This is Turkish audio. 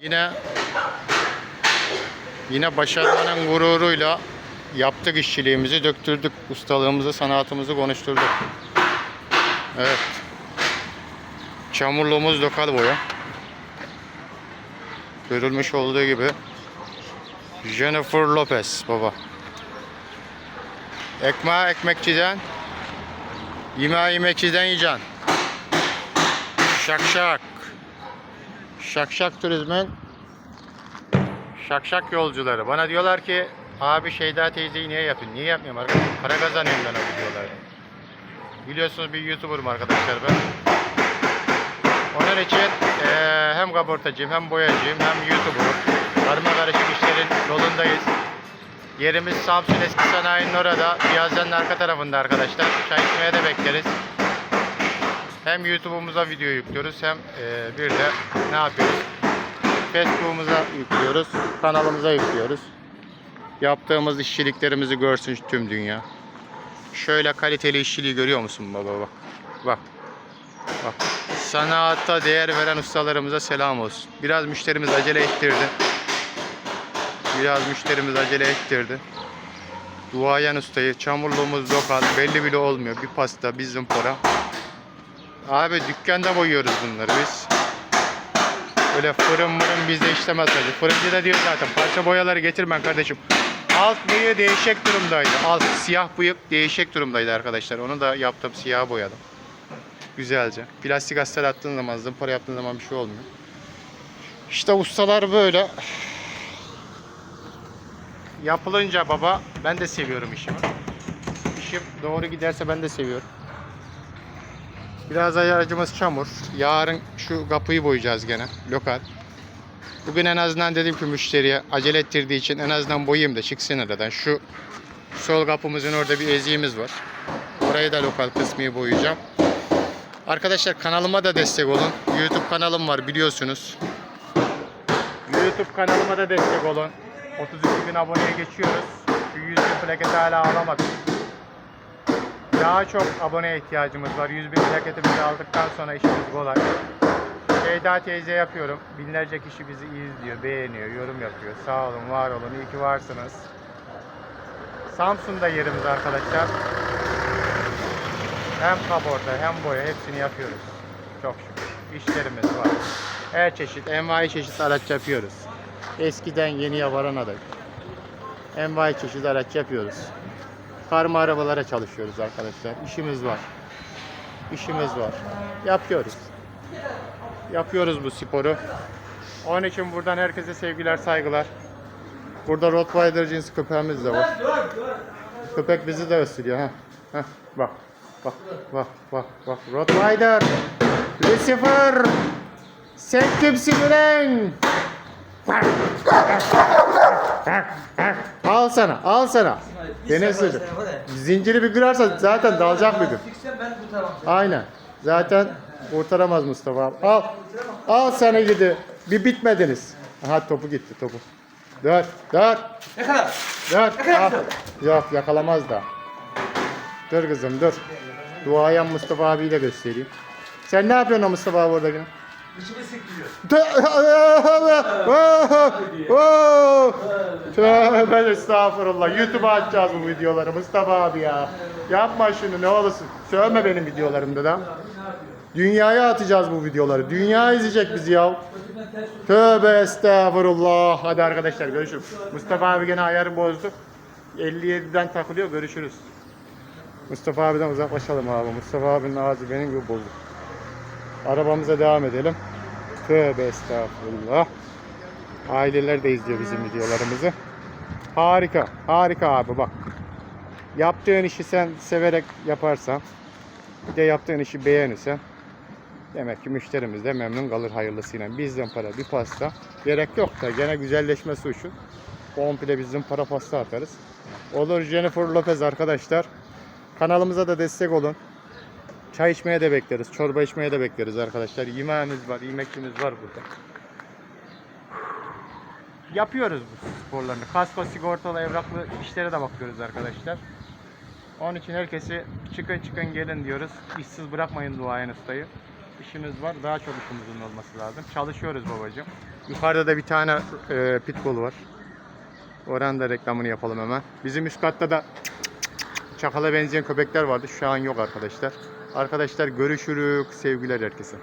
Yine yine başarmanın gururuyla yaptık işçiliğimizi, döktürdük, ustalığımızı, sanatımızı konuşturduk. Evet. Çamurluğumuz lokal boya. Görülmüş olduğu gibi Jennifer Lopez baba. Ekmeği ekmekçiden, yemeği yemekçiden yiyeceksin. Şak şak. Şak şak turizmin şak şak yolcuları. Bana diyorlar ki abi Şeyda teyzeyi niye yapıyorsun? Niye yapmıyorum arkadaşlar? Para kazanıyorum ben o videolarda. Biliyorsunuz bir YouTuber'ım arkadaşlar ben. Onun için eee, hem kaportacıyım hem boyacıyım hem YouTuber. Karma karışık işlerin yolundayız. Yerimiz Samsun Eski Sanayi'nin orada. Piyasanın arka tarafında arkadaşlar. Çay içmeye de bekleriz. Hem YouTube'umuza video yüklüyoruz hem eee, bir de ne yapıyoruz? Facebook'umuza yüklüyoruz. Kanalımıza yüklüyoruz. Yaptığımız işçiliklerimizi görsün tüm dünya. Şöyle kaliteli işçiliği görüyor musun baba bak. Bak. Bak. Sanata değer veren ustalarımıza selam olsun. Biraz müşterimiz acele ettirdi. Biraz müşterimiz acele ettirdi. Duayen ustayı, çamurluğumuz lokal, belli bile olmuyor. Bir pasta, bir zımpara. Abi dükkanda boyuyoruz bunları biz. Öyle fırın mırın bizde işlemez tabii. Fırıncı da diyor zaten parça boyaları getirmen kardeşim. Alt bıyığı değişik durumdaydı. Alt siyah bıyık değişik durumdaydı arkadaşlar. Onu da yaptım siyah boyadım. Güzelce. Plastik astar attığın zaman, zımpara yaptığın zaman bir şey olmuyor. İşte ustalar böyle. Yapılınca baba ben de seviyorum işimi. İşim doğru giderse ben de seviyorum. Biraz aracımız çamur. Yarın şu kapıyı boyayacağız gene. Lokal. Bugün en azından dedim ki müşteriye acele ettirdiği için en azından boyayayım da çıksın aradan. Şu sol kapımızın orada bir eziğimiz var. Orayı da lokal kısmı boyayacağım. Arkadaşlar kanalıma da destek olun. YouTube kanalım var biliyorsunuz. YouTube kanalıma da destek olun. 32 bin aboneye geçiyoruz. Şu 100 bin plaketi hala alamadık. Daha çok aboneye ihtiyacımız var. 100 bin plaketimizi aldıktan sonra işimiz kolay. Şeyda teyze yapıyorum. Binlerce kişi bizi izliyor, beğeniyor, yorum yapıyor. Sağ olun, var olun. İyi ki varsınız. Samsun'da yerimiz arkadaşlar. Hem kaporta hem boya hepsini yapıyoruz. Çok şükür. İşlerimiz var. Her çeşit, envai çeşit araç yapıyoruz. Eskiden yeniye varana da envai çeşit araç yapıyoruz. Karma arabalara çalışıyoruz arkadaşlar. İşimiz var. İşimiz var. Yapıyoruz. Yapıyoruz bu sporu. Onun için buradan herkese sevgiler, saygılar. Burada Rottweiler cinsi köpeğimiz de var. Köpek bizi de ısırıyor ha. Heh, bak. Bak, bak, bak, bak. Rottweiler. Lucifer. Sen kimsin ulan? Al sana, al sana. Beni ısırdı. Zinciri bir kırarsa zaten dalacak bir gün. Aynen. Zaten kurtaramaz Mustafa abi. Al. Al sana gidi. Bir bitmediniz. Aha topu gitti topu. Dur, dur, Ne kadar? dur. Al. Yok yakalamaz da. Dur kızım dur. Duayen Mustafa abiyi de göstereyim. Sen ne yapıyorsun o Mustafa abi orada yine? İçime sıkılıyor. Tövbe estağfurullah. YouTube'a atacağız bu videoları Mustafa abi ya. Yapma şunu ne olursun. Sövme benim videolarımda da. Dünyaya atacağız bu videoları. Dünya izleyecek bizi ya. Tövbe estağfurullah. Hadi arkadaşlar görüşürüz. Mustafa abi gene ayarı bozdu. 57'den takılıyor görüşürüz. Mustafa abiden uzaklaşalım abi. Mustafa abinin ağzı benim gibi bozuk. Arabamıza devam edelim. Tövbe estağfurullah. Aileler de izliyor bizim videolarımızı. Harika, harika abi bak. Yaptığın işi sen severek yaparsan, bir de yaptığın işi beğenirsen, demek ki müşterimiz de memnun kalır hayırlısıyla. Bizden para bir pasta. Gerek yok da gene güzelleşmesi için komple bizim para pasta atarız. Olur Jennifer Lopez arkadaşlar. Kanalımıza da destek olun. Çay içmeye de bekleriz, çorba içmeye de bekleriz arkadaşlar. Yemeğimiz var, yemekçimiz var burada. Yapıyoruz bu sporlarını. Kasko sigortalı evraklı işlere de bakıyoruz arkadaşlar. Onun için herkesi çıkın çıkın gelin diyoruz. İşsiz bırakmayın duayen ustayı. işimiz var. Daha çok işimizin olması lazım. Çalışıyoruz babacığım. Yukarıda da bir tane e, pitbull var. Oranın da reklamını yapalım hemen. Bizim üst katta da çakala benzeyen köpekler vardı. Şu an yok arkadaşlar. Arkadaşlar görüşürük. Sevgiler herkese.